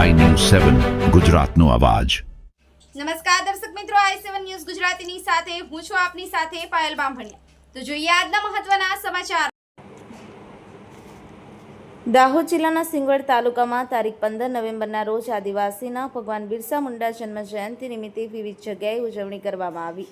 સેવન ગુજરાતનો અવાજ. નમસ્કાર દર્શક મિત્રો આઈ સેવન ન્યૂઝ ગુજરાતીની સાથે હું છું આપની સાથે પાયલ બામભણિયા. તો જોઈએ આજના મહત્વના સમાચાર. દાહોદ જિલ્લાના સિંગવડ તાલુકામાં તારીખ પંદર નવેમ્બરના રોજ આદિવાસીના ભગવાન બિરસા મુંડા જન્મ જયંતિ નિમિત્તે વિવિધ જગ્યાએ ઉજવણી કરવામાં આવી.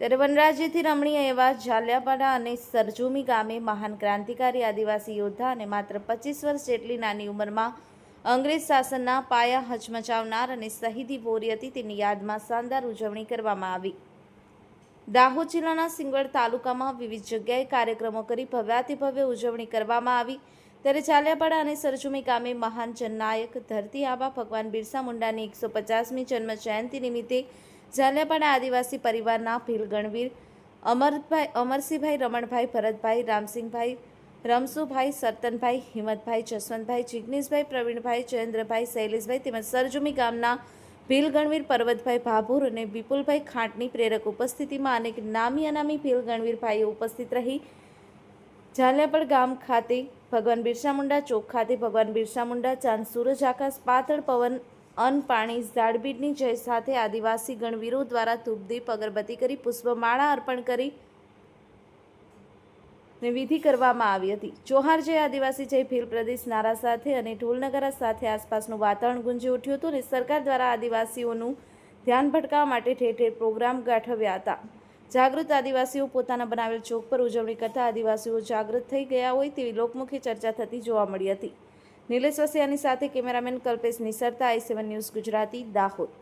ત્યારે વનરાજ્યથી રમણીય એવા ઝાલિયાપાડા અને સરજુમી ગામે મહાન ક્રાંતિકારી આદિવાસી યોદ્ધા અને માત્ર પચીસ વર્ષ જેટલી નાની ઉંમરમાં અંગ્રેજ શાસનના પાયા હચમચાવનાર અને શહીદી વોરી હતી તેની યાદમાં શાનદાર ઉજવણી કરવામાં આવી. દાહોદ જિલ્લાના સિંગવડ તાલુકામાં વિવિધ જગ્યાએ કાર્યક્રમો કરી ભવ્યાતિભવ્ય ઉજવણી કરવામાં આવી. ત્યારે ચાલિયાપાડા અને સરજુમી ગામે મહાન જનનાયક ધરતી આબા ભગવાન બિરસા મુંડાની એકસો પચાસમી જન્મ જયંતિ નિમિત્તે ઝાલિયાપાડા આદિવાસી પરિવારના ભીલ ગણવીર અમરભાઈ અમરસિંહભાઈ રમણભાઈ, ભરતભાઈ, રામસિંહભાઈ રમસુભાઈ સરતનભાઈ, હિંમતભાઈ, જસવંતભાઈ, જિગ્નેશભાઈ, પ્રવીણભાઈ, જયેન્દ્રભાઈ, શૈલેષભાઈ તેમજ સરજુમી ગામના ભીલ ગણવીર પર્વતભાઈ ભાભુર અને વિપુલભાઈ ખાંટની પ્રેરક ઉપસ્થિતિમાં અનેક નામી અનામી ભીલ ગણવીરભાઈ ઉપસ્થિત રહી. ઝાલિયાપડ ગામ ખાતે ભગવાન બિરસા મુંડા ચોક ખાતે ભગવાન બિરસા મુંડા, ચાંદ સૂરજ, આકાશ, પાતળ પવન, અન્ન, પાણી ઝાડબીડની જય સાથે આદિવાસી ગણવીરો દ્વારા ધૂપદીપ, અગરબત્તી કરી, પુષ્પમાળા અર્પણ કરી ને વિધિ કરવામાં આવી હતી. ચોહાર જય આદિવાસી જય ભીલ પ્રદેશ નારા સાથે અને ઢોલનગરા સાથે આસપાસનું વાતાવરણ ગુંજી ઉઠ્યું હતું અને સરકાર દ્વારા આદિવાસીઓનું ધ્યાન ભટકાવવા માટે ઠેર ઠેર પ્રોગ્રામ ગાઠવ્યા હતા. જાગૃત આદિવાસીઓ પોતાના બનાવેલ ચોક પર ઉજવણી કરતા આદિવાસીઓ જાગૃત થઈ ગયા હોય તેવી લોકમુખી ચર્ચા થતી જોવા મળી હતી. નિલેશ વસિયાની સાથે cameraman Kalpesh Nisarta, I seven news Gujarati, Dahod.